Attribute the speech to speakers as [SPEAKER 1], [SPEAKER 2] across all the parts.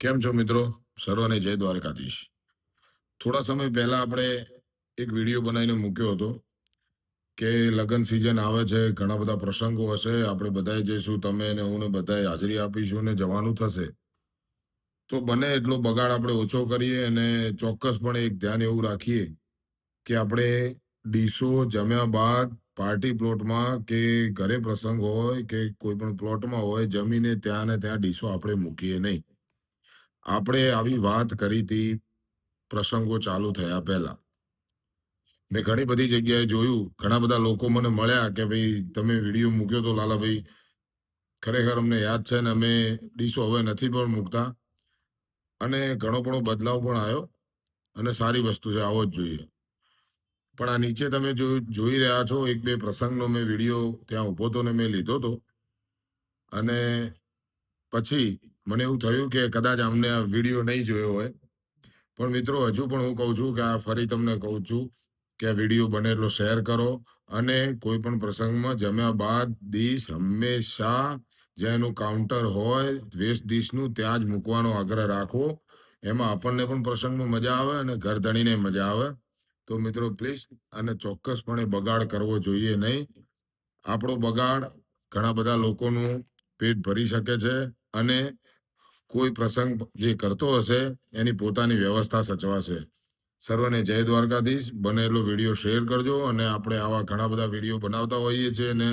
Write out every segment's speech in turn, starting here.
[SPEAKER 1] કેમ છો મિત્રો? સર્વને જય દ્વારકાધીશ. થોડા સમય પહેલા આપણે એક વીડિયો બનાવીને મૂક્યો હતો કે લગ્ન સિઝન આવે છે, ઘણા બધા પ્રસંગો હશે, આપણે બધાએ જઈશું, તમે ને હું ને બધાએ હાજરી આપીશું ને જવાનું થશે. તો બને એટલો બગાડ આપણે ઓછો કરીએ અને ચોક્કસપણે એક ધ્યાન એવું રાખીએ કે આપણે ડીશો જમ્યા બાદ પાર્ટી પ્લોટમાં કે ઘરે પ્રસંગ હોય કે કોઈ પણ પ્લોટમાં હોય જમીને ત્યાં ને ત્યાં ડીશો આપણે મૂકીએ નહીં. આપણે આવી વાત કરી હતી પ્રસંગો ચાલુ થયા પહેલા. મેં ઘણી બધી જગ્યાએ જોયું, ઘણા બધા લોકો મને મળ્યા કે ભાઈ, તમે વીડિયો મૂક્યો તો લાલાભાઈ, ખરેખર અમને યાદ છે ને અમે ડીશો હવે નથી પણ મૂકતા. અને ઘણો ઘણો બદલાવ પણ આવ્યો અને સારી વસ્તુ છે, આવો જ જોઈએ. પણ આ નીચે તમે જોઈ રહ્યા છો, એક બે પ્રસંગનો મેં વીડિયો ત્યાં ઊભો તો ને મેં લીધો તો. અને પછી મને એવું થયું કે કદાચ અમને આ વીડિયો નહીં જોયો હોય. પણ મિત્રો, હજુ પણ હું કહું છું કે આ ફરી તમને કહું છું કે આ વીડિયો બને એટલો શેર કરો અને કોઈ પણ પ્રસંગમાં જમ્યા બાદ ડીશ હંમેશા જ્યાં એનું કાઉન્ટર હોય, વેસ્ટ ડીશનું, ત્યાં જ મૂકવાનો આગ્રહ રાખો. એમાં આપણને પણ પ્રસંગમાં મજા આવે અને ઘર ધણીને મજા આવે. તો મિત્રો, પ્લીઝ અને ચોક્કસપણે બગાડ કરવો જોઈએ નહીં. આપણો બગાડ ઘણા બધા લોકોનું પેટ ભરી શકે છે અને કોઈ પ્રસંગ જે કરતો હશે, એની પોતાની વ્યવસ્થા સચવાશે. સર્વને જય દ્વારકાધીશ. બનેલો વીડિયો શેર કરજો અને આપણે આવા ઘણા બધા વીડિયો બનાવતા હોઈએ છીએ અને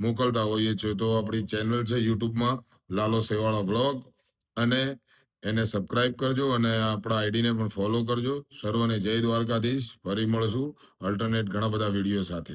[SPEAKER 1] મોકલતા હોઈએ છીએ. તો આપણી ચેનલ છે યુટ્યુબમાં લાલો સેવાળા બ્લોગ અને એને સબસ્ક્રાઇબ કરજો અને આપણા આઈડીને પણ ફોલો કરજો. સર્વને જય દ્વારકાધીશ. ફરી મળશું અલ્ટરનેટ ઘણા બધા વીડિયો સાથે.